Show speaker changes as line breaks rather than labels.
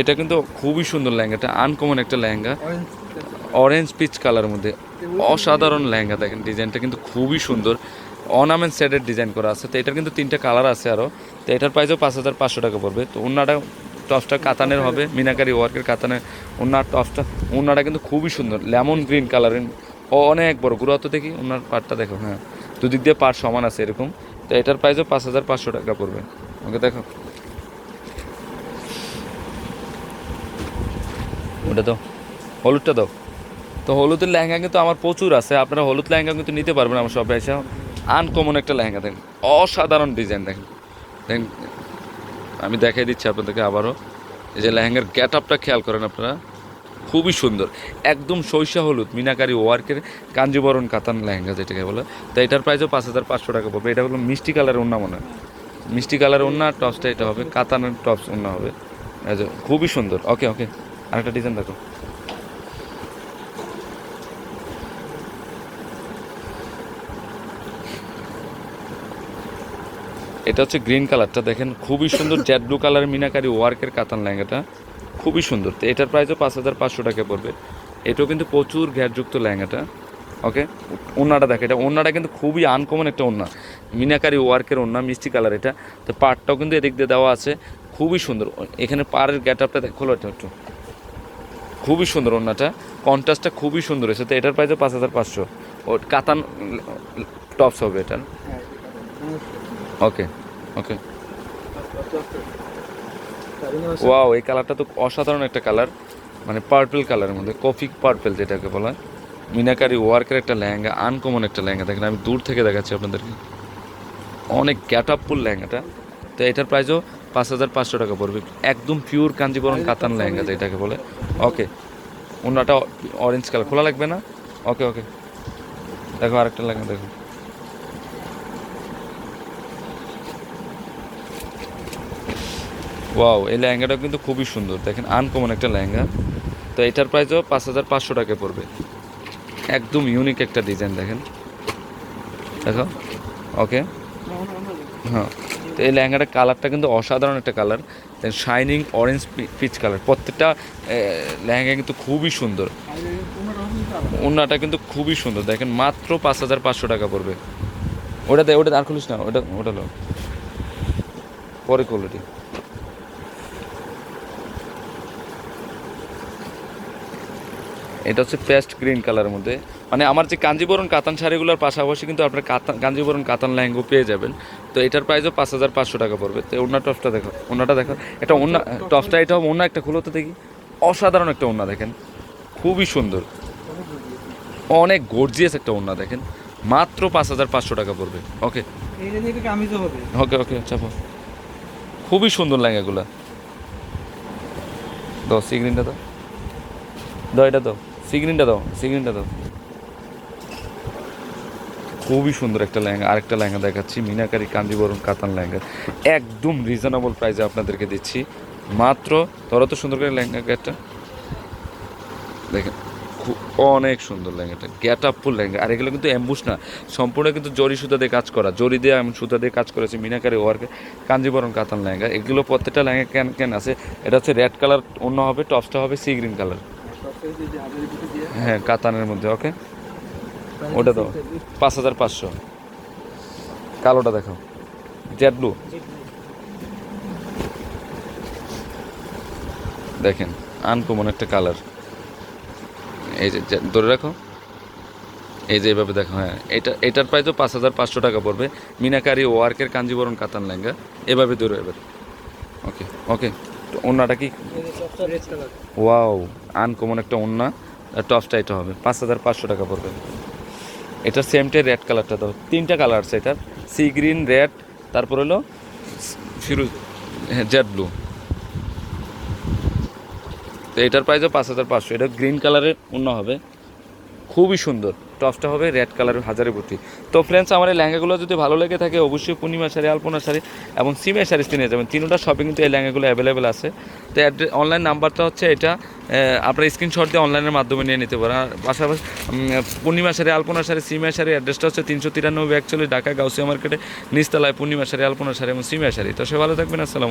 এটা কিন্তু খুবই সুন্দর লেহেঙ্গাটা আনকমন একটা লেহেঙ্গা। অরেঞ্জ পিচ কালার মধ্যে। অসাধারণ লেহেঙ্গা, দেখেন ডিজাইনটা কিন্তু খুবই সুন্দর। অর্নামেন্ট সেটের ডিজাইন করা আছে, তো এটার কিন্তু তিনটা কালার আছে আরও তো এটার প্রাইসও পাঁচ হাজার পাঁচশো টাকা পড়বে। তো অন্যটা টপসটা কাতানের হবে, মিনাকারি ওয়ার্কের কাতানের। ওনার টপসটা ওনাটা কিন্তু খুবই সুন্দর লেমন গ্রিন কালারের অনেক বড় গুরুত্ব দেখি ওনার পাটটা দেখো হ্যাঁ। দুদিক দিয়ে পাট সমান আছে এরকম। তো এটার প্রাইসও পাঁচ হাজার পাঁচশো টাকা পড়বে। ওকে, দেখো। ওটা দাও। হলুদটা দাও। তো হলুদের লেহেঙ্গা কিন্তু আমার প্রচুর আছে। আপনারা হলুদ লেহেঙ্গা কিন্তু নিতে পারবেন আমার সবাই এসে। আনকমন একটা লেহেঙ্গা, দেখেন। অসাধারণ ডিজাইন দেখেন। দেখেন, আমি দেখাই দিচ্ছি আপনাদেরকে আবারও। এই যে লেহেঙ্গার গ্যাট আপটা খেয়াল করেন আপনারা। খুবই সুন্দর। একদম সৈশা হলুদ, মিনাকারি ওয়ার্কের কাঞ্জিবরণ কাতান লেহেঙ্গা যেটাকে বলে। তো এটার প্রাইসও পাঁচ হাজার পাঁচশো টাকা পড়বে। এটা হলো মিষ্টি কালারের ওন্না মনে হয়। মিষ্টি কালারের ওন্না আর টপসটা এটা হবে। কাতানের টপস ওন্না হবে। খুবই সুন্দর। ওকে ওকে আরেকটা ডিজাইন দেখো। এটা হচ্ছে গ্রিন কালারটা দেখেন, খুবই সুন্দর জেড ব্লু কালার মিনাকারি ওয়ার্কের কাতান লেহেঙ্গাটা, খুবই সুন্দর। তো এটার প্রাইসও পাঁচ হাজার পাঁচশো টাকা পড়বে। এটাও কিন্তু প্রচুর ঘ্যাটযুক্ত ল্যাঙ্গাটা ওকে ওনাটা দেখে, এটা ওনাটা কিন্তু খুবই আনকমন একটা ওনা মিনাকারি ওয়ার্কের ওনা মিষ্টি কালার এটা। তো পাটটাও কিন্তু এদিক দিয়ে দেওয়া আছে, খুবই সুন্দর। এখানে পাড়ের গ্যাট আপটা খোলো এটা একটু। খুবই সুন্দর ওনাটা কন্ট্রাস্টটা খুবই সুন্দর হয়েছে। তো এটার প্রাইসও পাঁচ হাজার পাঁচশো। ও কাতান টপস হবে এটার ওকে ওকে ওয়াও এই কালারটা তো অসাধারণ একটা কালার মানে পার্পল কালারের মধ্যে কফি পার্পল যেটাকে বলা হয়। মিনাকারি ওয়ার্কের একটা লেহেঙ্গা আনকমন একটা লেহেঙ্গা। দেখেন, আমি দূর থেকে দেখাচ্ছি আপনাদেরকে। অনেক গ্যাট আপফুল লেহেঙ্গাটা। তো এটার প্রাইসও পাঁচ হাজার পাঁচশো টাকা পড়বে। একদম পিওর কাঞ্জিবরম কাতান লেহেঙ্গা যেটাকে বলে। ওকে অন্যটা অরেঞ্জ কালার খোলা লাগবে না? ওকে ওকে। দেখো আরেকটা লেহেঙ্গা, দেখো। ওয়াও এই লেহেঙ্গাটা কিন্তু খুবই সুন্দর। দেখেন আনকমন একটা লেহেঙ্গা। তো এটার প্রাইসও পাঁচ হাজার পাঁচশো টাকা পড়বে। একদম ইউনিক একটা ডিজাইন দেখেন। দেখো, ওকে। হ্যাঁ। তো এই লেহেঙ্গাটার কালারটা কিন্তু অসাধারণ একটা colour. Shining orange peach colour প্রত্যেকটা লেহেঙ্গা কিন্তু খুবই সুন্দর। ওনাটা কিন্তু খুবই সুন্দর। দেখেন মাত্র পাঁচ হাজার পাঁচশো টাকা পড়বে। ওটা দে, ওটা আর খুলিস না। ওটা ওটা লো পরে কোয়ালিটি এটা হচ্ছে পেস্ট গ্রিন কালারের মধ্যে। মানে আমার যে কাঞ্জিবরণ কাতান শাড়িগুলোর পাশাপাশি কিন্তু আপনার কাতান কাঞ্জিবরণ কাতান লেহেঙ্গা পেয়ে যাবেন। তো এটার প্রাইসও পাঁচ হাজার পাঁচশো টাকা পড়বে। তো ওনার টপসটা দেখো ওনাটা দেখো। এটা ওনা টপসটা এটা অন্য একটা খুলো তো দেখি। অসাধারণ একটা ওনা দেখেন। খুবই সুন্দর। অনেক গর্জিয়াস একটা ওনা দেখেন। মাত্র পাঁচ হাজার পাঁচশো টাকা পড়বে। ওকে ওকে ওকে চাপো। খুবই সুন্দর লেহেঙ্গাগুলো। দাও সিগ্রিনটা দাও। দাও এটা দাও। সিগ্রিনটা দাও সিগ্রিনটা দাও। খুবই সুন্দর একটা লেহেঙ্গা, আরেকটা লেহেঙ্গা দেখাচ্ছি, মিনাকারি কাঞ্জিবরম কাতান লেহেঙ্গা। একদম রিজনেবল প্রাইসে আপনাদেরকে দিচ্ছি। মাত্র, ধরো তো সুন্দর করে লেহেঙ্গা একটা দেখেন অনেক সুন্দর লেহেঙ্গাটা গ্যাট আপ ফুল লেহেঙ্গা। আর এগুলো কিন্তু অ্যাম্বুস না, সম্পূর্ণ কিন্তু জরি সুতা দিয়ে কাজ করা। জরি দিয়ে আমি সুতা দিয়ে কাজ করেছি, মিনাকারি ওয়ার্কে কাঞ্জিবরম কাতান লেহেঙ্গা। এগুলো প্রত্যেকটা লেহেঙ্গা কেন কেন আছে? এটা হচ্ছে রেড কালার অন্য হবে টপসটা হবে সি গ্রিন কালার হ্যাঁ কাতানের মধ্যে, ওকে? ওটা দাও, পাঁচ হাজার পাঁচশো। কালোটা দেখো। Jade blue. দেখেন, আনকমন একটা কালার। এই যে ধরে রাখো। এই যে এভাবে দেখো হ্যাঁ এটা, এটার প্রাইসও পাঁচ হাজার পাঁচশো টাকা পড়বে। মিনাকারি ওয়ার্কের কাঞ্জিবরণ কাতান লেহেঙ্গা। এভাবে ধরো এবার। ওকে ওকে। তো ওনাটা কি? ওয়াও আনকমন একটা ওনা টপসটা এটা হবে। পাঁচ হাজার পাঁচশো টাকা পড়বে। এটা সেমটাই রেড কালারটা তো তিনটা কালার আছে এটার। সি গ্রিন রেড তারপর হলো ফিরুজ জেড ব্লু তো এটার প্রাইসও পাঁচ হাজার পাঁচশো। এটা গ্রিন কালারের অন্য হবে। খুবই সুন্দর। টপসটা হবে রেড কালারের হাজারে ভর্তি। তো ফ্রেন্ডস আমার এই লেহেঙ্গাগুলো যদি ভালো লেগে থাকে, অবশ্যই পূর্ণিমা শাড়ি, আলপনা শাড়ি এবং সিমের শাড়ি কিনে যাবেন। তিনটা শপে কিন্তু এই লেহেঙ্গাগুলো অ্যাভেলেবেল আছে। তো অনলাইন নাম্বারটা হচ্ছে এটা। আপনার স্ক্রিনশট দিয়ে অনলাইনের মাধ্যমে নিয়ে নিতে পারেন। আর পাশাপাশি পূর্ণিমা শাড়ি, আলপনা শাড়ি সিমিয়া শাড়ি অ্যাড্রেসটা হচ্ছে তিনশো তিরানব্বই অ্যাকচুয়ালি ঢাকা, গাউসিয়া মার্কেটে নিচতলায় পূর্ণিমা শাড়ি, আলপনা শাড়ি এবং সিমিয়া শাড়ি। তো সে ভালো থাকবেন, আসসালাম